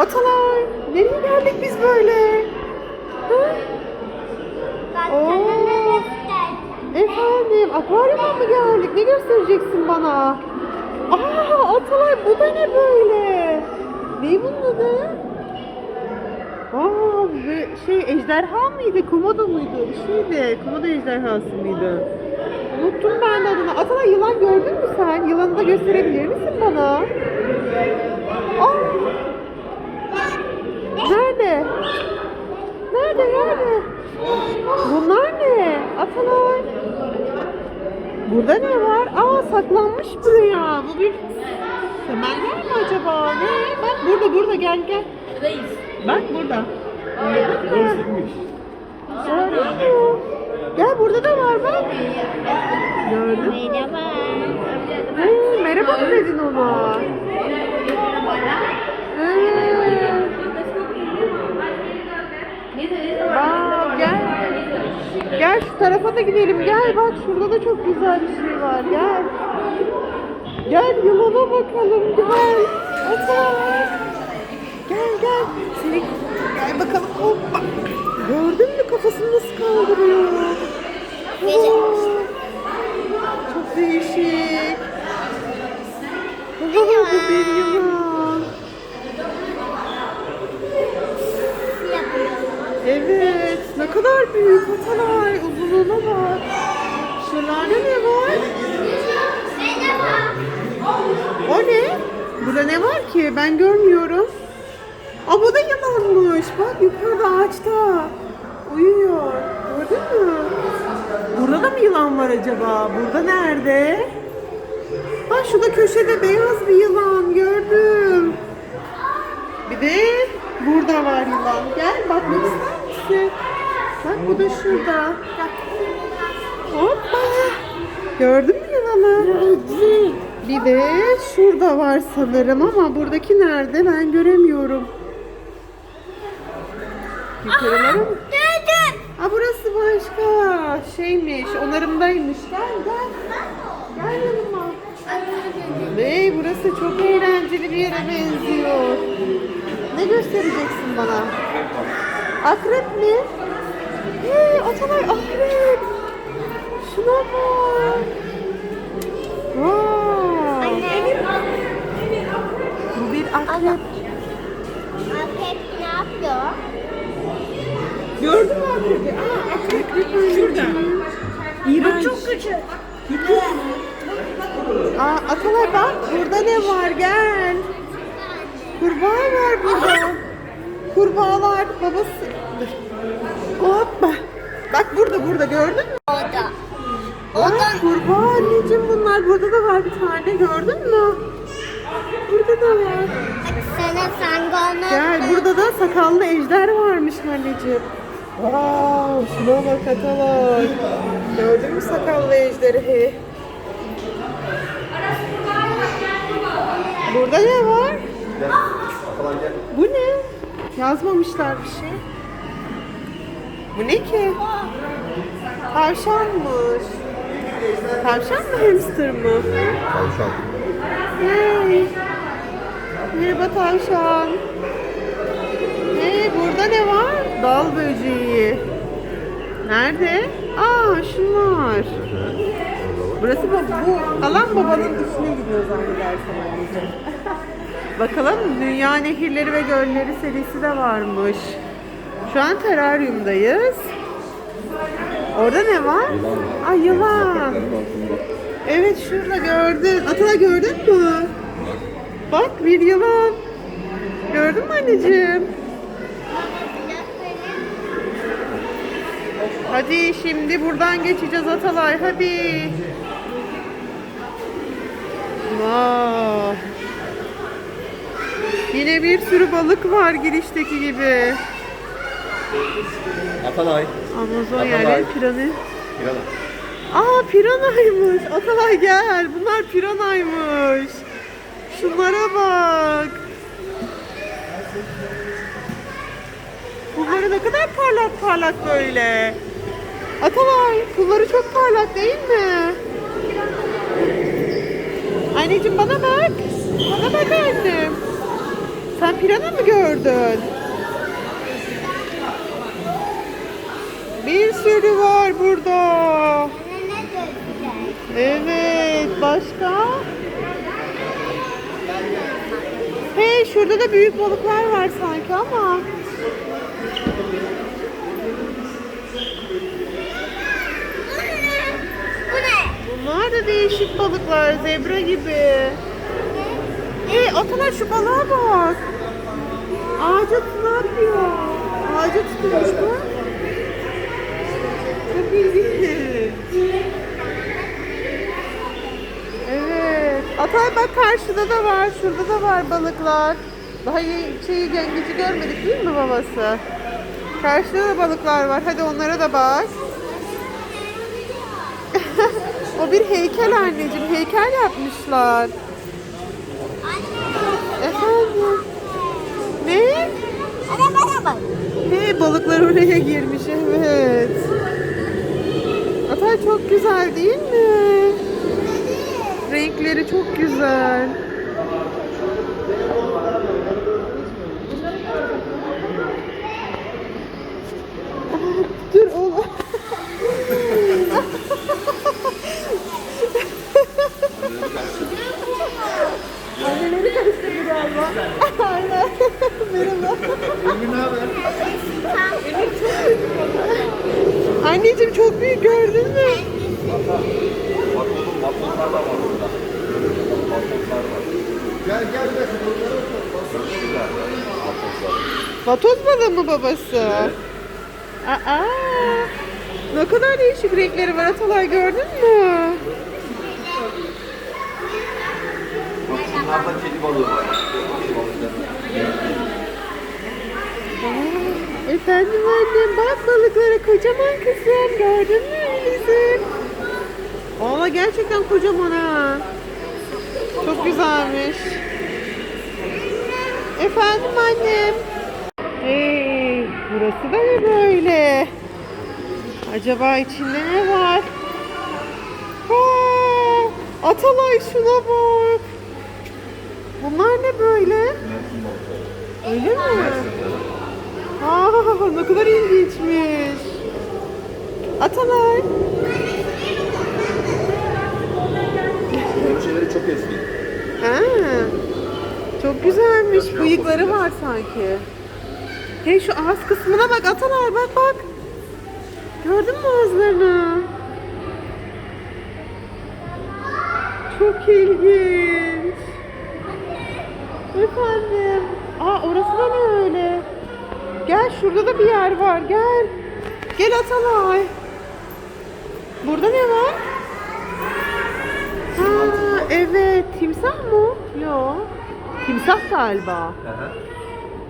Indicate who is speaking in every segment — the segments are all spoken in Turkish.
Speaker 1: Atalay, nereye geldik biz böyle? Ha? Oo. Efendim, akvaryuma mı geldik? Ne göstereceksin bana? Aa, Atalay bu da ne böyle? Ne bunun adı? Aa, ve şey ejderha mıydı? Komodo muydu? Bir şeydi. Komodo ejderhası mıydı? Unuttum ben de adını. Atalay yılan gördün mü sen? Yılanı da gösterebilir misin bana? Aa, nerede? Nerede, nerede? Bunlar ne? Atalay. Burada ne var? Aa saklanmış buraya. Bu bir semerler mi acaba? Ne? Bak burada burada gel gel. Bak burada. Gördün mü? Gel burada da var bak. Gördün mü?
Speaker 2: Merhaba.
Speaker 1: Merhaba mı dedin ona? Ee, Aa, gel. Gel şu tarafa da gidelim. Gel bak şurada da çok güzel bir şey var. Gel. Gel yılana bakalım. Gel. Ata. Gel gel. Seni gel bakalım. Hoppa. Gördün mü kafasını nasıl kaldırıyor? Oo, Çok değişik. Oo, bu bir yılan. Evet, ne kadar büyük Atalay, uzunluğuna bak. Şuralarda ne var? O ne? Burada ne var ki? Ben görmüyorum. Aa bu da yılanmış. Bak yukarıda ağaçta. Uyuyor. Gördün mü? Burada da mı yılan var acaba? Burada nerede? Bak şurada köşede beyaz bir yılan gördüm. Bir de burada var yılan. Gel bakmak ister misin? Bak bu da şurada. Hoppa. Gördün mü yılanı? Bir de şurada var sanırım ama buradaki nerede ben göremiyorum. Yukarılara mı? Ha burası başka şeymiş, onarımdaymış. Gel gel. Gel yanıma. Bey burası çok eğlenceli bir yere benziyor. Ne göstereceksin bana? Akrep mi? Hey, Atalay akrep. Şuna bak. Vay. Bu bir akrep.
Speaker 2: Akrep ne yapıyor?
Speaker 1: Gördün mü akrebi? Aa, akrep şurada. İğrenç.
Speaker 2: Çok küçük.
Speaker 1: Aa, Atalay bak burada ne var gel. Kurbağa var burada. Kurbağalar babası. Dur. Hoppa. Bak burada burada gördün mü?
Speaker 2: O da.
Speaker 1: Aa, kurbağa anneciğim bunlar burada da var bir tane gördün mü? Burada da var.
Speaker 2: Sana sangonu.
Speaker 1: Gel burada da sakallı ejder varmış anneciğim. Wow, şuna bak Atalay. Gördün mü sakallı ejderi? Burada ne var? Bu ne? Yazmamışlar bir şey. Bu ne ki? Tavşanmış. Tavşan mı hamster mı?
Speaker 3: Tavşan.
Speaker 1: Hey. Merhaba tavşan. Hey burada ne var? Dal böceği. Nerede? Aa şunlar. Burası bu, bu alan babanın içine gidiyor zannedersem. Bakalım Dünya Nehirleri ve Gölleri serisi de varmış. Şu an teraryumdayız. Orada ne var? Ay yılan. Evet şurada gördün. Atala gördün mü? Bak bir yılan. Gördün mü anneciğim? Hadi şimdi buradan geçeceğiz Atalay hadi. Vay. Yine bir sürü balık var girişteki gibi.
Speaker 3: Atalay.
Speaker 1: Amazon yerleri piranı.
Speaker 3: Pirana.
Speaker 1: Aa piranaymış. Atalay gel. Bunlar piranaymış. Şunlara bak. Bunları ne kadar parlak parlak böyle. Atalay pulları çok parlak değil mi? Anneciğim bana bak. Bana bak annem. Sen pirana mı gördün? Bir sürü var burada. Evet, başka? Hey, şurada da büyük balıklar var sanki ama. Bunlar da değişik balıklar, zebra gibi. Hey, Atalar şu balığa bak. Ağaca yapıyor? Ağaca tutuyormuş bu. Çok. Evet. Atay bak karşıda da var, şurada da var balıklar. Daha şeyi yengeci görmedik değil mi babası? Karşıda da balıklar var. Hadi onlara da bak. o bir heykel anneciğim. Heykel yapmışlar. Efendim? Ne?
Speaker 2: Anne bana bak.
Speaker 1: Ne balıklar oraya girmiş evet. Atay çok güzel değil mi? Renkleri çok güzel. Aa, Dur oğlum. Anneleri karıştırdı galiba. Aynen. Merhaba. Anneciğim çok büyük gördün mü?
Speaker 3: Bak da var orada. Var. Gel gel.
Speaker 1: Vatoz balığı mı babası? Aa, ne kadar değişik renkleri var Atalay gördün mü?
Speaker 3: Bak şunlarda kedi balığı var.
Speaker 1: Aa, efendim annem bak balıklara kocaman kızım gördün mü bizim? Gerçekten kocaman ha. Çok güzelmiş. Efendim annem. Hey, burası da ne böyle? Acaba içinde ne var? Aa, Atalay şuna bak. Bunlar ne böyle? Öyle mi? Aa, ne kadar ilginçmiş. Atalay.
Speaker 3: Çok eski.
Speaker 1: Ha, çok güzelmiş. Bıyıkları var sanki. Hey şu ağız kısmına bak Atalay bak bak. Gördün mü ağızlarını? Çok ilginç. Efendim. Aa orası da ne öyle? Gel şurada da bir yer var gel. Gel Atalay. Burada ne var? Evet timsah mı? Yok. Timsah galiba.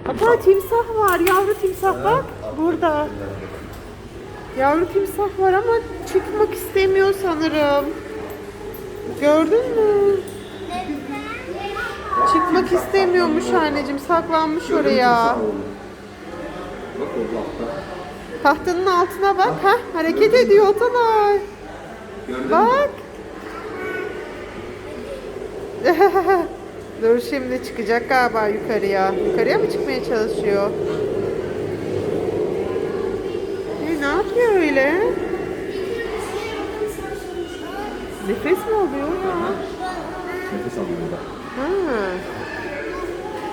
Speaker 1: Hatta timsah var yavru timsah bak burada. Yavru timsah var ama çıkmak istemiyor sanırım. Gördün mü? Çıkmak istemiyormuş anneciğim saklanmış oraya. Tahtanın altına bak. ha hareket ediyor Otanay. Bak. Dur şimdi çıkacak galiba yukarıya. Yukarıya mı çıkmaya çalışıyor? E, ne yapıyor öyle? Nefes mi alıyor ya?
Speaker 3: Nefes alıyor da.
Speaker 1: Ha.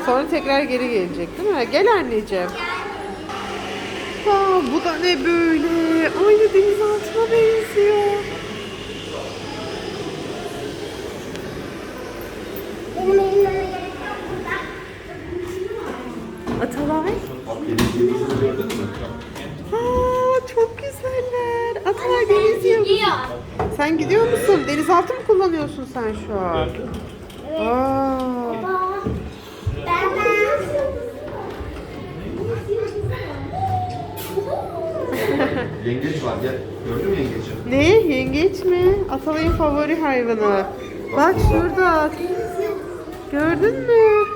Speaker 1: Sonra tekrar geri gelecek değil mi? Gel anneciğim. Aa, bu da ne böyle? Aynı denizaltına benziyor. Atalay.
Speaker 3: Bak denizliğimizi gördün mü?
Speaker 1: Aa, çok güzeller. Atalay yıldızı. Sen gidiyor musun? Denizaltı mı kullanıyorsun sen şu an? Aa.
Speaker 3: Yengeç var gel. Gördün mü yengeci?
Speaker 1: Ne? Yengeç mi? Atalay'ın favori hayvanı. Bak şurada. Gördün mü?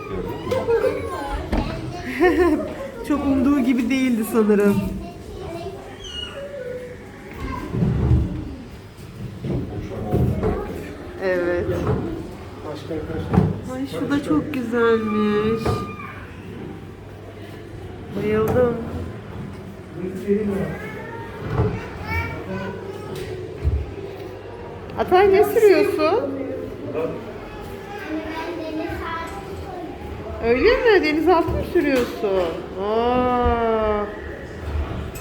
Speaker 1: Çok umduğu gibi değildi sanırım. Evet. Ay şu da çok güzelmiş. Bayıldım. Atay ne sürüyorsun? Öyle mi? Denizaltı mı sürüyorsun? Aa,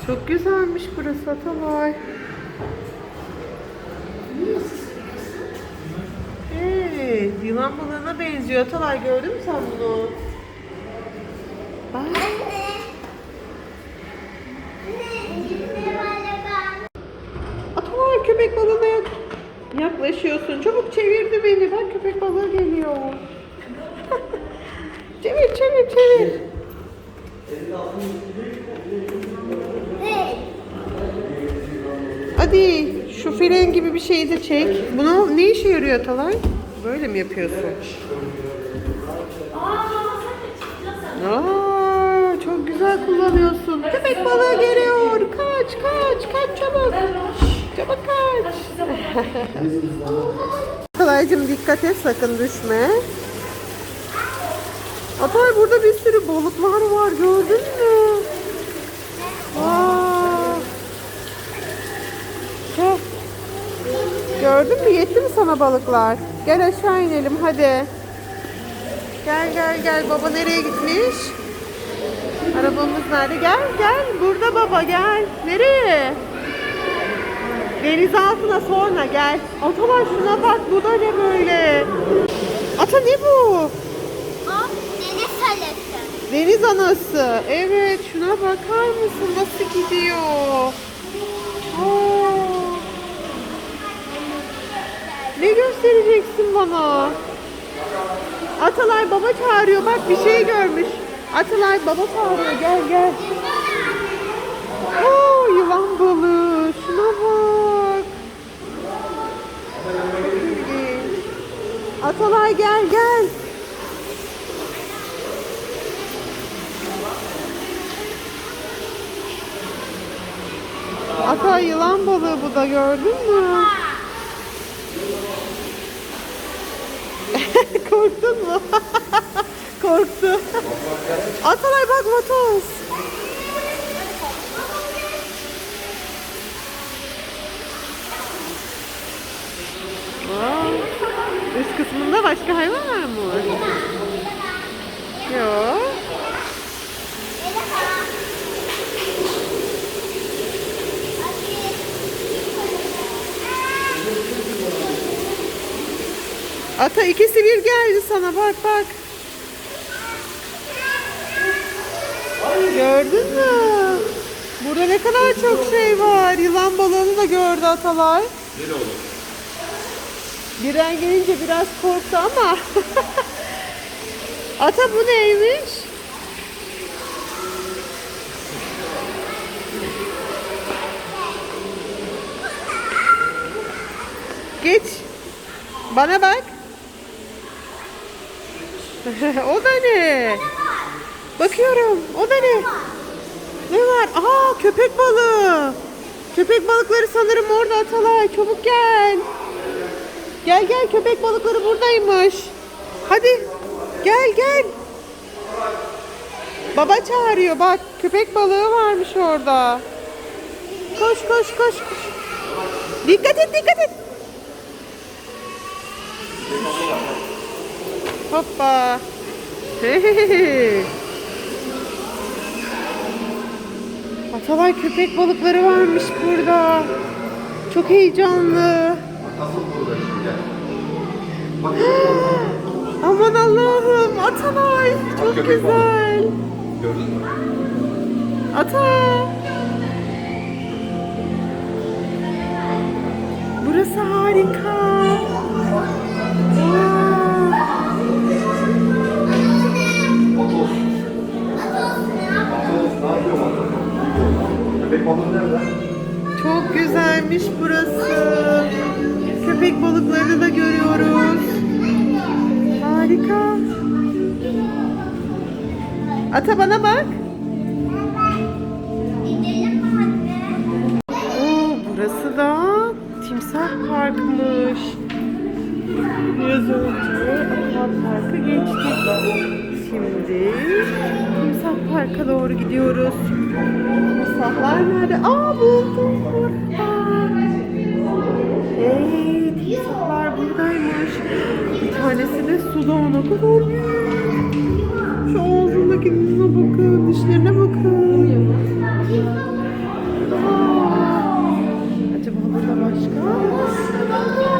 Speaker 1: çok güzelmiş burası Atalay. Yılan balığına benziyor. Atalay gördün mü sen bunu? Bak. Atalay köpek balığına yak- yaklaşıyorsun. Çabuk çevirdi beni. Bak köpek balığı geliyor. çevir çevir çevir. Hadi şu fren gibi bir şeyi de çek. Bunu ne işe yarıyor Atalay? Böyle mi yapıyorsun? Aa, çok güzel kullanıyorsun. Köpek balığı geliyor. Kaç kaç kaç çabuk. Çabuk kaç. Atalaycığım dikkat et sakın düşme. Atay burada bir sürü balıklar var gördün mü? Aa. Gördün mü? Yetti mi sana balıklar? Gel aşağı inelim hadi. Gel gel gel. Baba nereye gitmiş? Arabamız nerede? Gel gel. Burada baba gel. Nereye? Deniz altına sonra gel. Atalar şuna bak. Bu da ne böyle? Ata ne bu?
Speaker 2: O deniz salası.
Speaker 1: Deniz anası. Evet şuna bakar mısın? Nasıl gidiyor? Aa. Ne göstereceksin bana? Atalay baba çağırıyor. Bak bir şey görmüş. Atalay baba çağırıyor. Gel gel. Oo, yılan balığı. Şuna bak. Atalay gel gel. Ata yılan balığı bu da gördün mü? Korktun mu? Korktu. Atalay bak vatoz. Üst kısmında başka hayvan var mı? Yok. Ata ikisi bir geldi sana bak bak. Gördün mü? Burada ne kadar çok şey var. Yılan balığını da gördü Atalay.
Speaker 3: Nereye oğlum?
Speaker 1: Birden gelince biraz korktu ama. Ata bu neymiş? Geç. Bana bak. o da ne? Bakıyorum. O da ne? Ne var? Aa köpek balığı. Köpek balıkları sanırım orada Atalay. Çabuk gel. Gel gel köpek balıkları buradaymış. Hadi gel gel. Baba çağırıyor bak köpek balığı varmış orada. Koş koş koş koş. Dikkat et dikkat et. Hoppa. Atalay köpek balıkları varmış burada. Çok heyecanlı. Aman Allah'ım Atalay çok
Speaker 3: köpek
Speaker 1: güzel.
Speaker 3: gördün mü?
Speaker 1: Ata. Burası harika. Wow.
Speaker 3: Köpek balığı nerede?
Speaker 1: Çok güzelmiş burası. Köpek balıklarını da görüyoruz. Harika. Ata bana bak. Oo, burası da timsah parkmış. Biraz önce akvaparkı geçtik şimdi. Timsah Park'a doğru gidiyoruz. Timsahlar nerede? Aa buldum burada. Hey timsahlar buradaymış. Bir tanesi de suda ona kadar Şu ağzındaki yüzüne bakın, dişlerine bakın. Aa, acaba burada başka?